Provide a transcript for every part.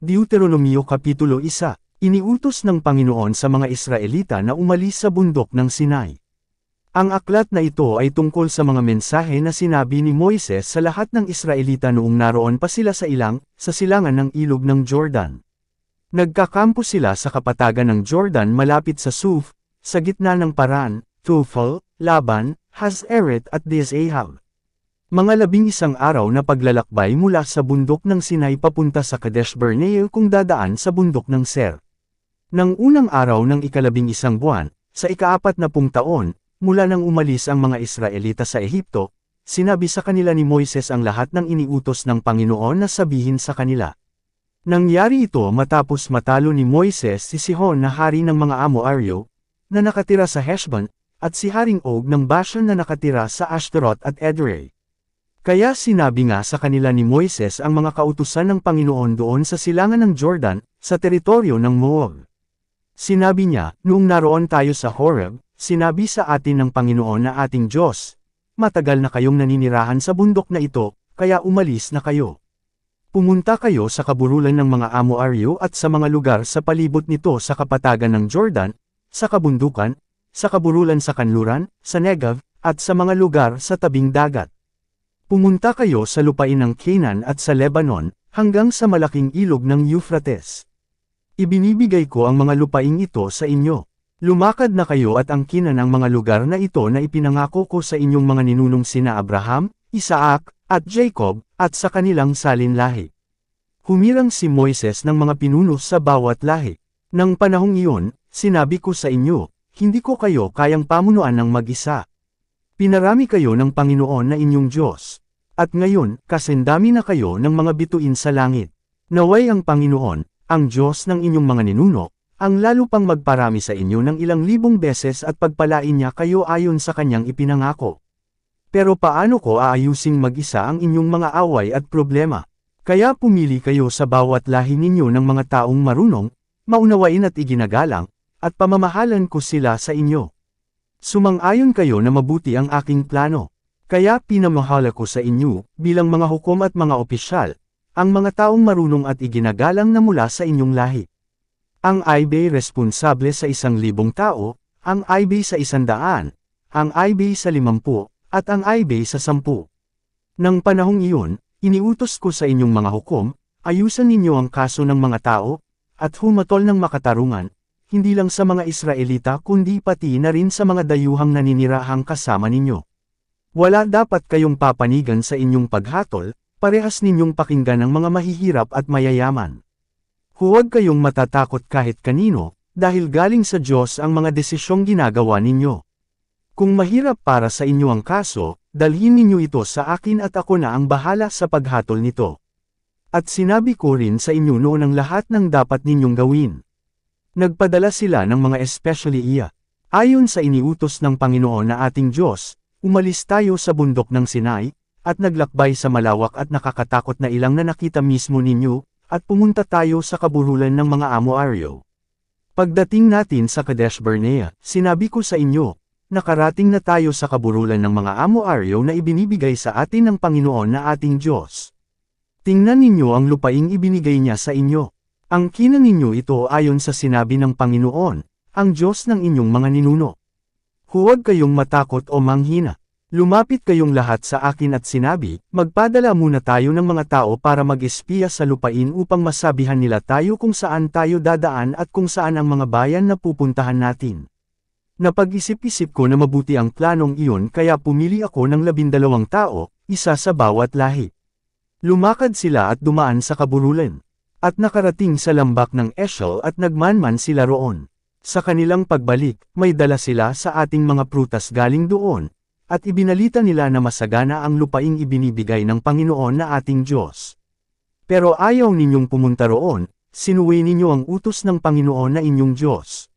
Deuteronomio Kapitulo 1 Iniutos ng Panginoon sa mga Israelita na umalis sa bundok ng Sinai. Ang aklat na ito ay tungkol sa mga mensahe na sinabi ni Moises sa lahat ng Israelita noong naroon pa sila sa ilang, sa silangan ng ilog ng Jordan. Nagkakampo sila sa kapatagan ng Jordan malapit sa Suf, sa gitna ng Paran, Tufal, Laban, Hazeret at Dizahab. Mga labing isang araw na paglalakbay mula sa bundok ng Sinai papunta sa Kadesh Barnea kung dadaan sa bundok ng Ser. Nang unang araw ng ikalabing isang buwan, sa ikaapat na pung taon, mula nang umalis ang mga Israelita sa Ehipto, sinabi sa kanila ni Moises ang lahat ng iniutos ng Panginoon na sabihin sa kanila. Nangyari ito matapos matalo ni Moises si Sihon na hari ng mga Amo-Aryo, na nakatira sa Heshbon, at si Haring Og ng Bashan na nakatira sa Ashtaroth at Edrei. Kaya sinabi nga sa kanila ni Moises ang mga kautusan ng Panginoon doon sa silangan ng Jordan, sa teritoryo ng Moab. Sinabi niya, noong naroon tayo sa Horeb, sinabi sa atin ng Panginoon na ating Diyos, matagal na kayong naninirahan sa bundok na ito, kaya umalis na kayo. Pumunta kayo sa kaburulan ng mga Amo-Aryo at sa mga lugar sa palibot nito sa kapatagan ng Jordan, sa kabundukan, sa kaburulan sa kanluran, sa Negev, at sa mga lugar sa tabing dagat. Pumunta kayo sa lupain ng Canaan at sa Lebanon, hanggang sa malaking ilog ng Euphrates. Ibinibigay ko ang mga lupaing ito sa inyo. Lumakad na kayo at angkinan ang mga lugar na ito na ipinangako ko sa inyong mga ninunong sina Abraham, Isaac, at Jacob, at sa kanilang salin lahi. Humirang si Moises ng mga pinuno sa bawat lahi. Nang panahong iyon, sinabi ko sa inyo, hindi ko kayo kayang pamunuan ng mag-isa. Pinarami kayo ng Panginoon na inyong Diyos. At ngayon, kasendami na kayo ng mga bituin sa langit. Naway ang Panginoon, ang Diyos ng inyong mga ninuno, ang lalo pang magparami sa inyo ng ilang libong beses at pagpalain niya kayo ayon sa kanyang ipinangako. Pero paano ko aayusing mag-isa ang inyong mga away at problema? Kaya pumili kayo sa bawat lahi ninyo ng mga taong marunong, maunawain at iginagalang, at pamamahalan ko sila sa inyo. Sumang-ayon kayo na mabuti ang aking plano. Kaya pinamahala ko sa inyo, bilang mga hukom at mga opisyal, ang mga taong marunong at iginagalang na mula sa inyong lahi. Ang IB responsable sa isang libong tao, ang IB sa isandaan, ang IB sa limampu, at ang IB sa sampu. Nang panahong iyon, iniutos ko sa inyong mga hukom, ayusan ninyo ang kaso ng mga tao, at humatol ng makatarungan, hindi lang sa mga Israelita kundi pati na rin sa mga dayuhang naninirahang kasama ninyo. Wala dapat kayong papanigan sa inyong paghatol, parehas ninyong pakinggan ang mga mahihirap at mayayaman. Huwag kayong matatakot kahit kanino, dahil galing sa Diyos ang mga desisyong ginagawa ninyo. Kung mahirap para sa inyo ang kaso, dalhin ninyo ito sa akin at ako na ang bahala sa paghatol nito. At sinabi ko rin sa inyo noon ang lahat ng dapat ninyong gawin. Nagpadala sila ng mga especially iya. Ayon sa iniutos ng Panginoon na ating Diyos, umalis tayo sa bundok ng Sinai, at naglakbay sa malawak at nakakatakot na ilang na nakita mismo ninyo, at pumunta tayo sa kaburulan ng mga Amo-Aryo. Pagdating natin sa Kadesh Barnea, sinabi ko sa inyo, nakarating na tayo sa kaburulan ng mga Amo-Aryo na ibinibigay sa atin ng Panginoon na ating Diyos. Tingnan ninyo ang lupaing ibinigay niya sa inyo. Ang kina ninyo ito ayon sa sinabi ng Panginoon, ang Diyos ng inyong mga ninuno. Huwag kayong matakot o manghina. Lumapit kayong lahat sa akin at sinabi, magpadala muna tayo ng mga tao para mag-espiya sa lupain upang masabihan nila tayo kung saan tayo dadaan at kung saan ang mga bayan na pupuntahan natin. Napag-isip-isip ko na mabuti ang planong iyon kaya pumili ako ng labindalawang tao, isa sa bawat lahi. Lumakad sila at dumaan sa kaburulan. At nakarating sa lambak ng Eshel at nagmanman sila roon. Sa kanilang pagbalik, may dala sila sa ating mga prutas galing doon, at ibinalita nila na masagana ang lupaing ibinibigay ng Panginoon na ating Diyos. Pero ayaw ninyong pumunta roon, sinuwi ninyo ang utos ng Panginoon na inyong Diyos.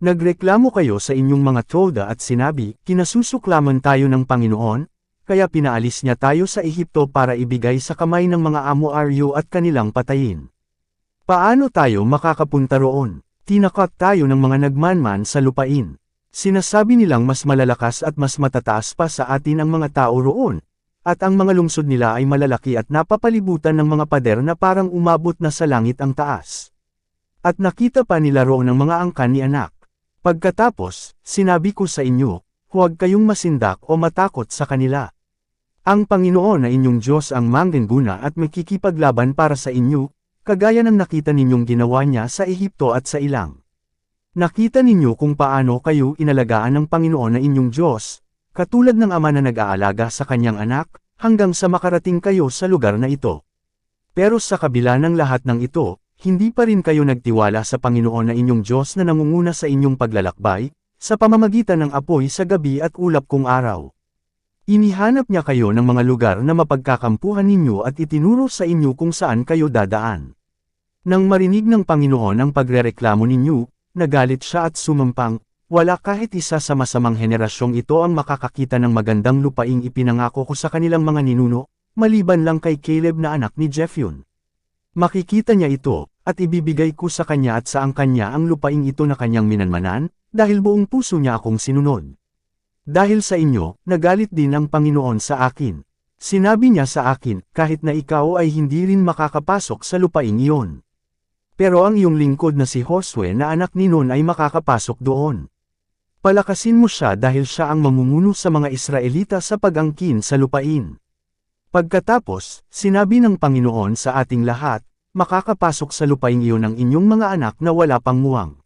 Nagreklamo kayo sa inyong mga toda at sinabi, kinasusuklaman tayo ng Panginoon, kaya pinaalis niya tayo sa Ehipto para ibigay sa kamay ng mga Amo-Aryo at kanilang patayin. Paano tayo makakapunta roon? Tinakat tayo ng mga nagmanman sa lupain. Sinasabi nilang mas malalakas at mas matataas pa sa atin ang mga tao roon. at ang mga lungsod nila ay malalaki at napapalibutan ng mga pader na parang umabot na sa langit ang taas. At nakita pa nila roon ang mga angkan ni anak. Pagkatapos, sinabi ko sa inyo, huwag kayong masindak o matakot sa kanila. Ang Panginoon na inyong Diyos ang manggenguna at makikipaglaban para sa inyo, kagaya ng nakita ninyong ginawa niya sa Ehipto at sa ilang. Nakita ninyo kung paano kayo inalagaan ng Panginoon na inyong Diyos, katulad ng ama na nag-aalaga sa kanyang anak, hanggang sa makarating kayo sa lugar na ito. Pero sa kabila ng lahat ng ito, hindi pa rin kayo nagtiwala sa Panginoon na inyong Diyos na nangunguna sa inyong paglalakbay, sa pamamagitan ng apoy sa gabi at ulap kung araw. Inihanap niya kayo ng mga lugar na mapagkakampuhan ninyo at itinuro sa inyo kung saan kayo dadaan. Nang marinig ng Panginoon ang pagrereklamo ninyo, nagalit siya at sumampang, wala kahit isa sa masamang henerasyong ito ang makakakita ng magandang lupaing ipinangako ko sa kanilang mga ninuno, maliban lang kay Caleb na anak ni Jephyun. Makikita niya ito, at ibibigay ko sa kanya at sa ang kanya ang lupaing ito na kanyang minanmanan, dahil buong puso niya akong sinunod. Dahil sa inyo, nagalit din ang Panginoon sa akin. Sinabi niya sa akin, kahit na ikaw ay hindi rin makakapasok sa lupaing iyon. Pero ang iyong lingkod na si Josue na anak ni Nun ay makakapasok doon. Palakasin mo siya dahil siya ang mamumuno sa mga Israelita sa pag-angkin sa lupain. Pagkatapos, sinabi ng Panginoon sa ating lahat, makakapasok sa lupain iyon ang inyong mga anak na wala pang muwang.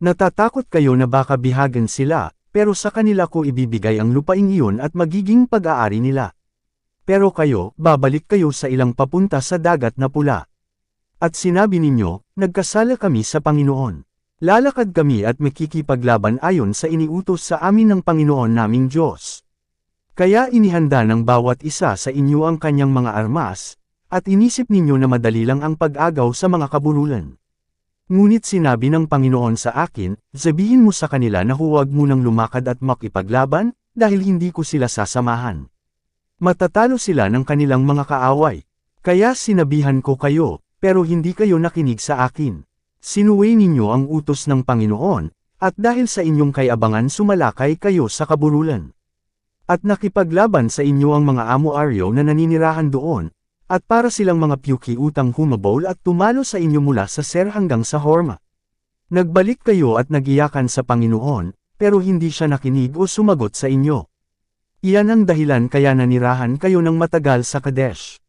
Natatakot kayo na baka bihagan sila, pero sa kanila ko ibibigay ang lupain iyon at magiging pag-aari nila. Pero kayo, babalik kayo sa ilang papunta sa dagat na pula. At sinabi ninyo, nagkasala kami sa Panginoon. Lalakad kami at makikipaglaban ayon sa iniutos sa amin ng Panginoon naming Diyos. Kaya inihanda ng bawat isa sa inyo ang kanyang mga armas, at inisip ninyo na madali lang ang pag-agaw sa mga kabululan. Ngunit sinabi ng Panginoon sa akin, sabihin mo sa kanila na huwag munang lumakad at makipaglaban, dahil hindi ko sila sasamahan. Matatalo sila ng kanilang mga kaaway. Kaya sinabihan ko kayo, pero hindi kayo nakinig sa akin. Sinuway ninyo ang utos ng Panginoon, at dahil sa inyong kayabangan sumalakay kayo sa kabululan. At nakipaglaban sa inyo ang mga amo-aryo na naninirahan doon, at para silang mga piyuki utang humabol at tumalo sa inyo mula sa Ser hanggang sa Horma. Nagbalik kayo at nagiyakan sa Panginoon, pero hindi siya nakinig o sumagot sa inyo. Iyan ang dahilan kaya nanirahan kayo ng matagal sa Kadesh.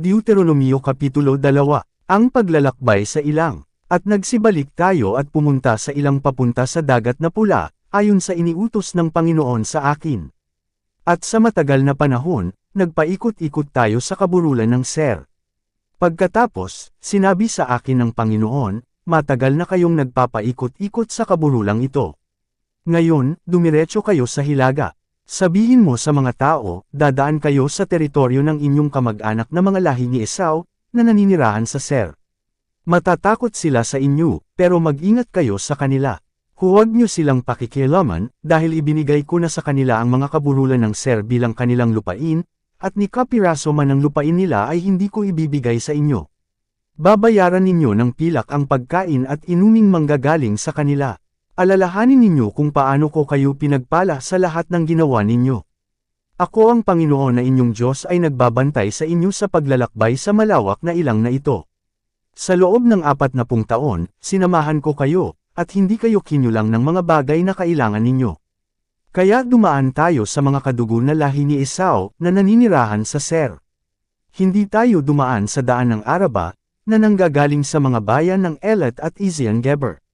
Deuteronomio Kapitulo 2 Ang paglalakbay sa ilang at nagsibalik tayo at pumunta sa ilang papunta sa dagat na pula, ayon sa iniutos ng Panginoon sa akin. At sa matagal na panahon, nagpaikot-ikot tayo sa kaburulan ng Ser. Pagkatapos, sinabi sa akin ng Panginoon, matagal na kayong nagpapaikot-ikot sa kaburulang ito. Ngayon, dumiretso kayo sa hilaga. Sabihin mo sa mga tao, dadaan kayo sa teritoryo ng inyong kamag-anak na mga lahi ni Esau, na naninirahan sa Ser. Matatakot sila sa inyo, pero mag-ingat kayo sa kanila. Huwag niyo silang pakikialaman, dahil ibinigay ko na sa kanila ang mga kaburulan ng Ser bilang kanilang lupain, at ni kapiraso man ang lupain nila ay hindi ko ibibigay sa inyo. Babayaran ninyo ng pilak ang pagkain at inuming manggagaling sa kanila. Alalahanin ninyo kung paano ko kayo pinagpala sa lahat ng ginawa ninyo. Ako ang Panginoon na inyong Diyos ay nagbabantay sa inyo sa paglalakbay sa malawak na ilang na ito. Sa loob ng apat na pung taon, sinamahan ko kayo, at hindi kayo kinulang ng mga bagay na kailangan ninyo. Kaya dumaan tayo sa mga kadugo na lahi ni Esau, na naninirahan sa Ser. Hindi tayo dumaan sa daan ng Araba, na nanggagaling sa mga bayan ng Elat at Ezion Geber.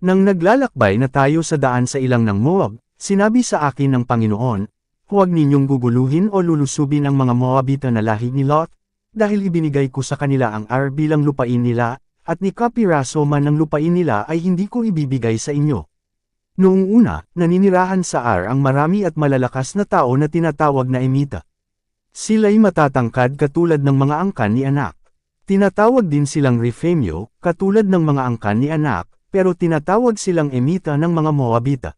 Nang naglalakbay na tayo sa daan sa ilang ng Moab, sinabi sa akin ng Panginoon, huwag ninyong guguluhin o lulusubin ang mga Moabita na lahi ni Lot, dahil ibinigay ko sa kanila ang Ar bilang lupain nila, at ni kapiraso man ng lupain nila ay hindi ko ibibigay sa inyo. Noong una, naninirahan sa Ar ang marami at malalakas na tao na tinatawag na Emita. Sila'y matatangkad katulad ng mga angkan ni anak. Tinatawag din silang Refemio, katulad ng mga angkan ni anak, pero tinatawag silang Emita ng mga Moabita.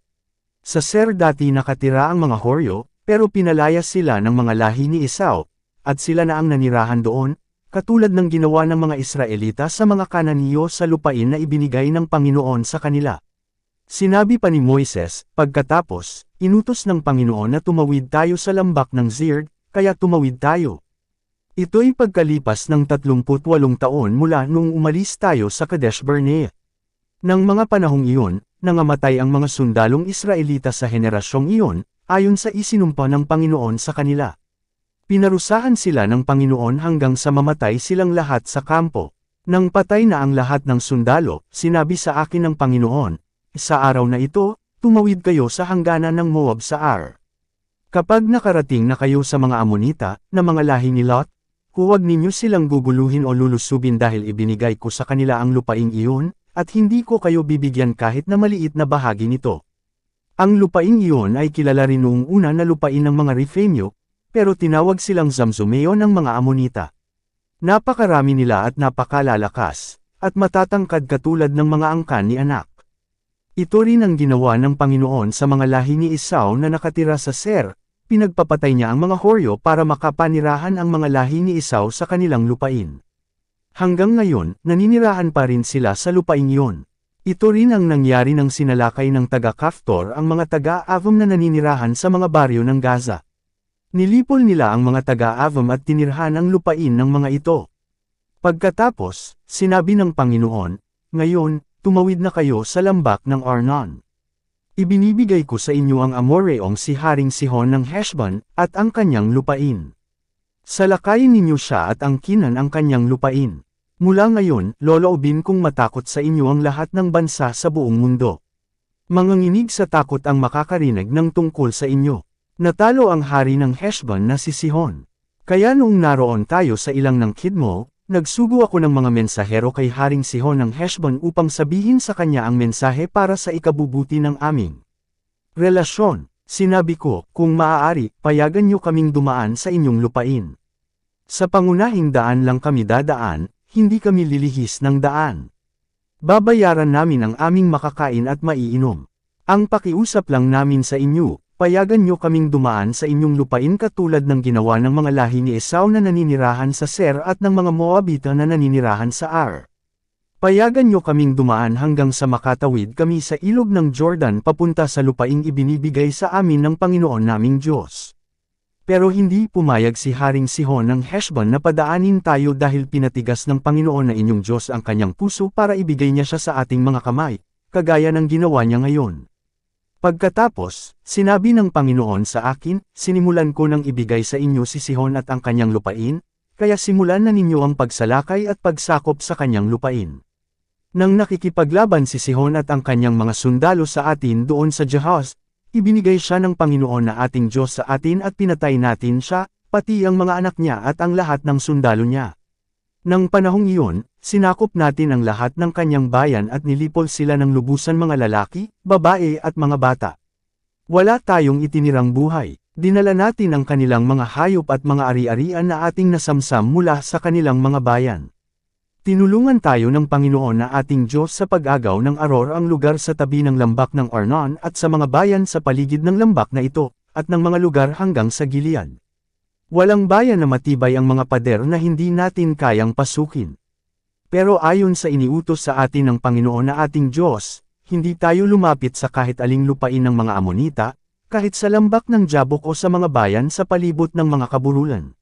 Sa Ser dati nakatira ang mga Horyo, pero pinalayas sila ng mga lahi ni Esau, at sila na ang nanirahan doon, katulad ng ginawa ng mga Israelita sa mga Kananiyo sa lupain na ibinigay ng Panginoon sa kanila. Sinabi pa ni Moises, pagkatapos, inutos ng Panginoon na tumawid tayo sa lambak ng Zirg, kaya tumawid tayo. Ito'y pagkalipas ng 38 taon mula nung umalis tayo sa Kadesh Barnea. Nang mga panahong iyon, nangamatay ang mga sundalong Israelita sa henerasyong iyon, ayon sa isinumpa ng Panginoon sa kanila. Pinarusahan sila ng Panginoon hanggang sa mamatay silang lahat sa kampo. Nang patay na ang lahat ng sundalo, sinabi sa akin ng Panginoon, Sa araw na ito, tumawid kayo sa hangganan ng Moab sa Ar. Kapag nakarating na kayo sa mga Amonita, na mga lahi ni Lot, huwag ninyo silang guguluhin o lulusubin dahil ibinigay ko sa kanila ang lupaing iyon, at hindi ko kayo bibigyan kahit na maliit na bahagi nito. Ang lupaing iyon ay kilala rin noong una na lupain ng mga Refemyo, pero tinawag silang Zamzumeo ng mga Amonita. Napakarami nila at napakalalakas, at matatangkad katulad ng mga angkan ni anak. Ito rin ang ginawa ng Panginoon sa mga lahi ni Esau na nakatira sa Ser, pinagpapatay niya ang mga Horyo para makapanirahan ang mga lahi ni Esau sa kanilang lupain. Hanggang ngayon, naninirahan pa rin sila sa lupain iyon. Ito rin ang nangyari ng sinalakay ng taga-Kaftor ang mga taga-Avom na naninirahan sa mga baryo ng Gaza. Nilipol nila ang mga taga-Avam at tinirhan ang lupain ng mga ito. Pagkatapos, sinabi ng Panginoon, Ngayon, tumawid na kayo sa lambak ng Arnon. Ibinibigay ko sa inyo ang Amoreong si Haring Sihon ng Heshbon, at ang kanyang lupain. Salakayin ninyo siya at angkinan ang kanyang lupain. Mula ngayon, loloobin kong matakot sa inyo ang lahat ng bansa sa buong mundo. Manganginig sa takot ang makakarinig ng tungkol sa inyo. Natalo ang hari ng Heshbon na si Sihon. Kaya noong naroon tayo sa ilang ng Kidmo, nagsugo ako ng mga mensahero kay Haring Sihon ng Heshbon upang sabihin sa kanya ang mensahe para sa ikabubuti ng aming relasyon. Sinabi ko, kung maaari, payagan niyo kaming dumaan sa inyong lupain. Sa pangunahing daan lang kami dadaan, hindi kami lilihis ng daan. Babayaran namin ang aming makakain at maiinom. Ang pakiusap lang namin sa inyo, Payagan nyo kaming dumaan sa inyong lupain katulad ng ginawa ng mga lahi ni Esau na naninirahan sa Ser at ng mga Moabita na naninirahan sa Ar. Payagan nyo kaming dumaan hanggang sa makatawid kami sa ilog ng Jordan papunta sa lupaing ibinibigay sa amin ng Panginoon naming Diyos. Pero hindi pumayag si Haring Sihon ng Heshbon na padaanin tayo dahil pinatigas ng Panginoon na inyong Diyos ang kanyang puso para ibigay niya siya sa ating mga kamay, kagaya ng ginawa niya ngayon. Pagkatapos, sinabi ng Panginoon sa akin, sinimulan ko nang ibigay sa inyo si Sihon at ang kanyang lupain, kaya simulan na ninyo ang pagsalakay at pagsakop sa kanyang lupain. Nang nakikipaglaban si Sihon at ang kanyang mga sundalo sa atin doon sa Jahaz, ibinigay siya ng Panginoon na ating Diyos sa atin at pinatay natin siya, pati ang mga anak niya at ang lahat ng sundalo niya. Nang panahong iyon, Sinakop natin ang lahat ng kanyang bayan at nilipol sila ng lubusan mga lalaki, babae at mga bata. Wala tayong itinirang buhay, dinala natin ang kanilang mga hayop at mga ari-arian na ating nasamsam mula sa kanilang mga bayan. Tinulungan tayo ng Panginoon na ating Diyos sa pag-agaw ng Aror ang lugar sa tabi ng lambak ng Arnon at sa mga bayan sa paligid ng lambak na ito, at ng mga lugar hanggang sa Gilead. Walang bayan na matibay ang mga pader na hindi natin kayang pasukin. Pero ayon sa iniutos sa atin ng Panginoon na ating Diyos, hindi tayo lumapit sa kahit aling lupain ng mga Amonita, kahit sa lambak ng Jabok o sa mga bayan sa palibot ng mga kabululan.